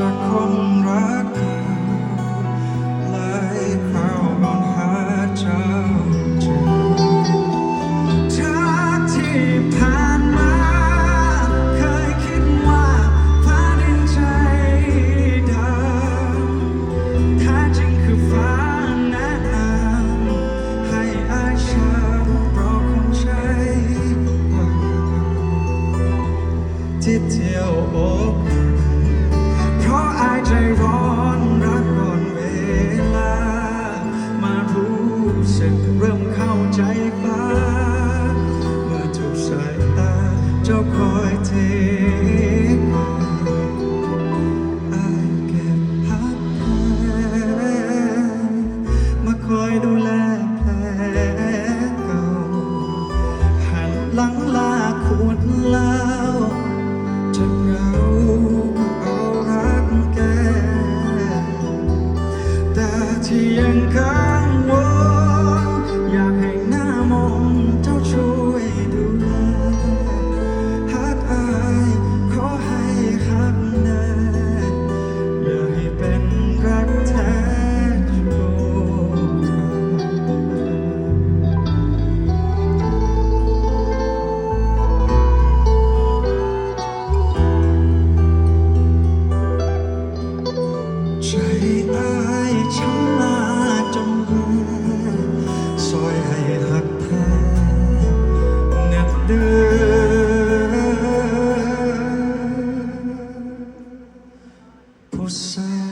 จากคนรักเธอไหลเข้าบนหาเจอจากที่ผ่านมาเคยคิดว่าฟ้าดินใจดำแท้จริงคือฟ้าแนะนำให้อายเชื่อเพราะคงใช่ที่เที่ยวอก ก่ ที่ยังค้างวนอยากให้หน้ามองเจ้าช่วยดูแลหากอายขอให้หักแน่อย่าให้เป็นรักแท้โปรดใจอายช้ำ emoção.